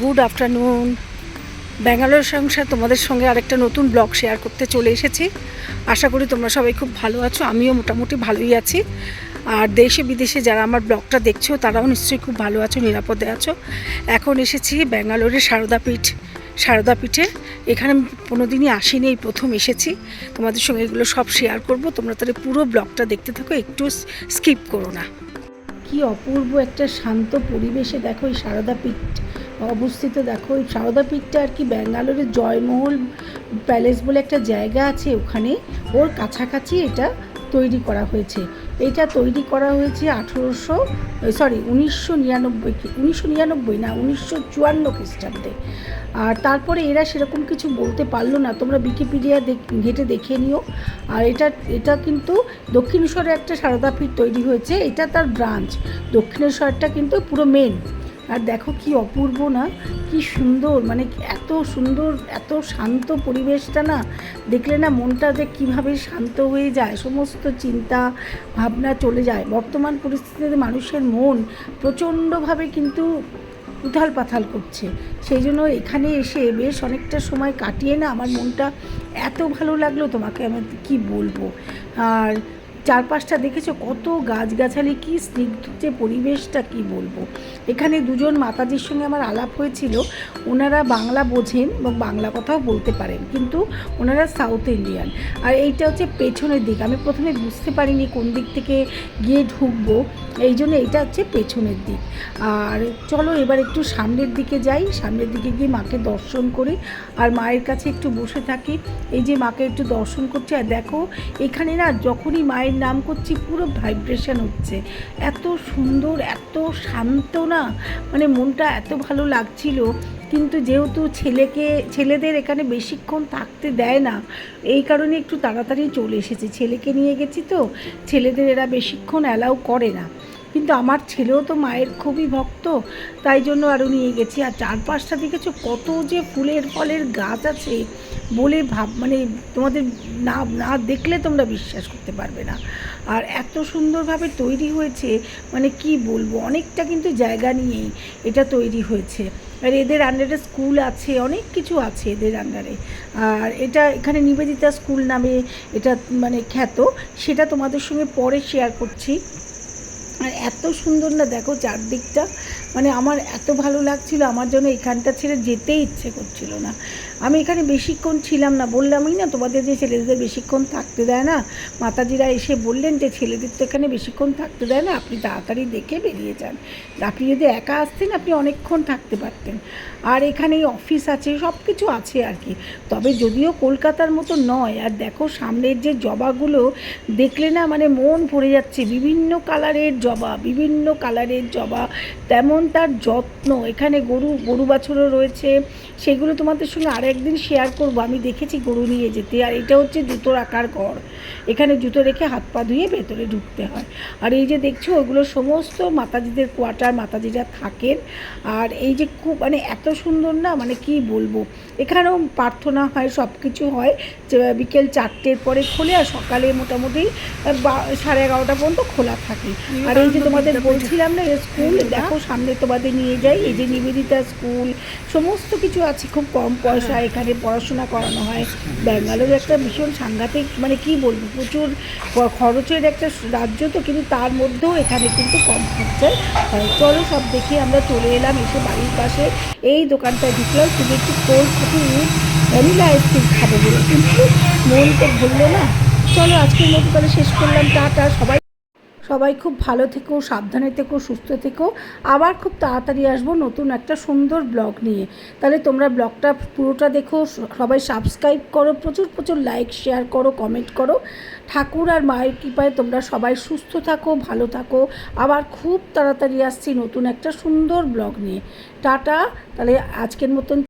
Good afternoon Bangalore সংসার তোমাদের সঙ্গে আরেকটা নতুন ব্লগ শেয়ার করতে চলে এসেছি। আশা করি তোমরা সবাই খুব ভালো আছো, আমিও মোটামুটি ভালোই আছি। আর দেশে বিদেশে যারা আমার ব্লগটা দেখছ, তারাও নিশ্চয়ই খুব ভালো আছো, নিরাপদে আছো। এখন এসেছি ব্যাঙ্গালোরের সারদাপীঠ সারদাপীঠে এখানে আমি কোনোদিনই আসিনি, এই প্রথম এসেছি। তোমাদের সঙ্গে এগুলো সব শেয়ার করব। তোমরা তাহলে পুরো ব্লগটা দেখতে থাকো, একটু স্কিপ করো না। কি অপূর্ব একটা শান্ত পরিবেশে দেখো এই সারদা পীঠ। অবস্থিত, দেখো ওই সারদা পীঠটা আর কি ব্যাঙ্গালোরের জয়মহল প্যালেস বলে একটা জায়গা আছে ওখানে। ওর কাছাকাছি এটা তৈরি করা হয়েছে। এটা তৈরি করা হয়েছে আঠেরোশো সরি উনিশশো নিরানব্বই উনিশশো নিরানব্বই না, উনিশশো চুয়ান্ন খ্রিস্টাব্দে। আর তারপরে এরা সেরকম কিছু বলতে পারল না। তোমরা উইকিপিডিয়া ঘেটে দেখে নিও। আর এটা এটা কিন্তু দক্ষিণেশ্বরে একটা সারদাপীঠ তৈরি হয়েছে। এটা তার ব্রাঞ্চ দক্ষিণেশ্বরটা কিন্তু পুরো মেন আর দেখো কি অপূর্ব না, কি সুন্দর মানে এত সুন্দর, এত শান্ত পরিবেশটা না, দেখলে না মনটা যে কীভাবে শান্ত হয়ে যায়, সমস্ত চিন্তা, ভাবনা চলে যায়। বর্তমান পরিস্থিতিতে মানুষের মন প্রচণ্ডভাবে কিন্তু উথাল পাথাল করছে। সেই জন্য এখানে এসে বেশ অনেকটা সময় কাটিয়ে না আমার মনটা এত ভালো লাগল তোমাকে আমি কি বলব। আর চারপাশটা দেখেছ? কত গাছগাছালি, কি স্নিগ্ধ যে পরিবেশটা, কি বলব? এখানে দুজন মাতাজির সঙ্গে আমার আলাপ হয়েছিল। ওনারা বাংলা বোঝেন এবং বাংলা কথাও বলতে পারেন, কিন্তু ওনারা সাউথ ইন্ডিয়ান। আর এইটা হচ্ছে পেছনের দিক। আমি প্রথমে বুঝতে পারিনি কোন দিক থেকে গিয়ে ঢুকবো। এই জন্য এইটা হচ্ছে পেছনের দিক। আর চলো এবার একটু সামনের দিকে যাই। সামনের দিকে গিয়ে মাকে দর্শন করি। আর মায়ের কাছে একটু বসে থাকি। এই যে মাকে একটু দর্শন করছি। আর দেখো, এখানে না যখনই মায়ের নাম করছি, পুরো ভাইব্রেশন হচ্ছে। এত সুন্দর, এত শান্ত না মানে মনটা এত ভালো লাগছিল। কিন্তু যেহেতু ছেলেকে, ছেলেদের এখানে বেশিক্ষণ থাকতে দেয় না, এই কারণে একটু তাড়াতাড়ি চলে এসেছে। ছেলেকে নিয়ে গেছি তো, ছেলেদের এরা বেশিক্ষণ অ্যালাউ করে না। কিন্তু আমার ছেলেও তো মায়ের খুবই ভক্ত, তাই জন্য আরও নিয়ে গেছি। আর চারপাশটা দেখেছ? কত যে ফুলের ফলের গাছ আছে বলে ভাব মানে তোমাদের না না দেখলে তোমরা বিশ্বাস করতে পারবে না। আর এত সুন্দরভাবে তৈরি হয়েছে মানে কি বলব? অনেকটা কিন্তু জায়গা নিয়েই এটা তৈরি হয়েছে। আর এদের আন্ডারে স্কুল আছে, অনেক কিছু আছে এদের আন্ডারে আর এটা এখানে নিবেদিতা স্কুল নামে এটা মানে খ্যাত, সেটা তোমাদের সঙ্গে পরে শেয়ার করছি। আর এত সুন্দর না দেখো চারদিকটা মানে আমার এত ভালো লাগছিল, আমার জন্য এখানটা ছেড়ে যেতেই ইচ্ছে করছিল না। আমি এখানে বেশিক্ষণ ছিলাম না, বললামই না তোমাদের যে ছেলেদের বেশিক্ষণ থাকতে দেয় না। মাতাজিরা এসে বললেন যে ছেলেদের তো এখানে বেশিক্ষণ থাকতে দেয় না, আপনি তাড়াতাড়ি দেখে বেরিয়ে যান। আপনি যদি একা আসতেন, আপনি অনেকক্ষণ থাকতে পারতেন। আর এখানে অফিস আছে সব কিছু আছে আর কি। তবে যদিও কলকাতার মতো নয়, আর দেখো সামনের যে জবাগুলো, দেখলে না মানে মন ভরে যাচ্ছে। বিভিন্ন কালারের জবা, বিভিন্ন কালারের জবা, তেমন তার যত্ন, এখানে গরু গরু বাছুরও রয়েছে, সেগুলো তোমাদের সঙ্গে আর একদিন শেয়ার করব। আমি দেখেছি গরু নিয়ে যেতে, আর এটা হচ্ছে জুতো রাখার ঘর। এখানে জুতো রেখে হাত পা ধুয়ে ভেতরে ঢুকতে হয়। আর এই যে দেখছ ওগুলো সমস্ত মাতাজিদের কোয়ার্টার মাতাজিরা থাকেন। আর এই যে খুব মানে এত সুন্দর না মানে কি বলব? এখানেও প্রার্থনা হয় সব কিছু হয়। যে বিকেল চারটের পরে খোলে আর সকালে মোটামুটি সাড়ে এগারোটা পর্যন্ত খোলা থাকে। আর এই যে তোমাদের বলছিলাম না এই স্কুল দেখো সামনে তোমাদের নিয়ে যাই এই যে নিবেদিতা স্কুল সমস্ত কিছু আছে খুব কম পয়সা এখানে পড়াশোনা করানো হয়। ব্যাঙ্গালোর একটা ভীষণ সাংঘাতিক মানে কি বলব প্রচুর খরচের একটা রাজ্য তো কিন্তু তার মধ্যেও এখানে কিন্তু কম খরচায় হয়। চলো সব দেখে আমরা চলে এলাম এসে বাড়ির পাশে। এই দোকানটায় ঢুকলাম তুমি একটু কোল্ড ভ্যানিলা আইসক্রিম খাব বলে। কিন্তু মন তো ভরলো না। চলো, আজকের মতো তাহলে শেষ করলাম। টাটা, সবাই। সবাই খুব ভালো থেকো, সাবধানে থেকো, সুস্থ থেকো। আবার খুব তাড়াতাড়ি আসব নতুন একটা সুন্দর ব্লগ নিয়ে। তাহলে তোমরা ব্লগটা পুরোটা দেখো সবাই সাবস্ক্রাইব করো, প্রচুর প্রচুর লাইক, শেয়ার করো, কমেন্ট করো। ঠাকুর আর মায়ের কৃপায় তোমরা সবাই সুস্থ থাকো, ভালো থাকো। আবার খুব তাড়াতাড়ি আসছি নতুন একটা সুন্দর ব্লগ নিয়ে। টাটা, তাহলে আজকের মতন